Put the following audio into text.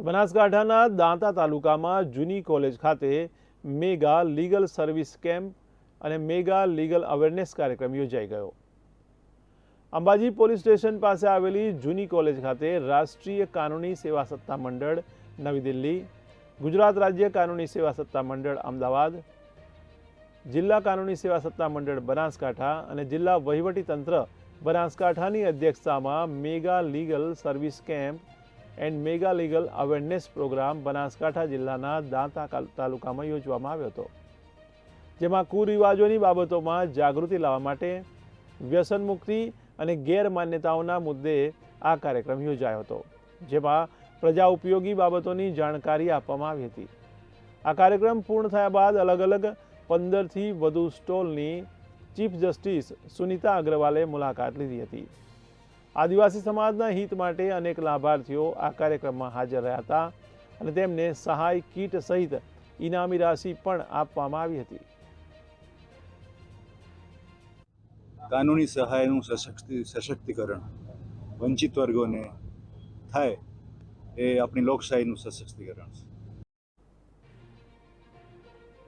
બનાસકાંઠાના દાંતા તાલુકામાં જૂની કોલેજ ખાતે મેગા લીગલ સર્વિસ કેમ્પ અને મેગા લીગલ અવેરનેસ કાર્યક્રમ યોજાઈ ગયો. અંબાજી પોલીસ સ્ટેશન પાસે આવેલી જૂની કોલેજ ખાતે રાષ્ટ્રીય કાનૂની સેવા સત્તા મંડળ નવી દિલ્હી, ગુજરાત રાજ્ય કાનૂની સેવા સત્તા મંડળ અમદાવાદ, જિલ્લા કાનૂની સેવા સત્તા મંડળ બનાસકાંઠા અને જિલ્લા વહીવટી તંત્ર બનાસકાંઠાની અધ્યક્ષતામાં mega legal service camp and mega legal awareness program Banaskantha જિલ્લાના દાંતા તાલુકામાં યોજવામાં આવ્યો હતો. જેમાં કુરિવાજોની બાબતોમાં જાગૃતિ લાવવા માટે વ્યસન મુક્તિ અને ગેરમાન્યતાઓના મુદ્દે આ કાર્યક્રમ યોજાયો હતો, જેમાં પ્રજા ઉપયોગી બાબતોની જાણકારી આપવામાં આવી હતી. આ કાર્યક્રમ પૂર્ણ થયા બાદ અલગ અલગ પંદરથી વધુ સ્ટોલની ચીફ જસ્ટિસ સુનિતા અગ્રવાલે મુલાકાત લીધી હતી. આદિવાસી સમાજના હિત માટે અનેક લાભાર્થીઓ આ કાર્યક્રમમાં હાજર રહ્યા હતા અને તેમને સહાય કીટ સહિત ઇનામી રાશિ પણ આપવામાં આવી હતી. કાનૂની સહાયનું સશક્તિ સશક્તિકરણ વંચિત વર્ગોને થાય એ આપણી લોકશાહીનું સશક્તિકરણ છે.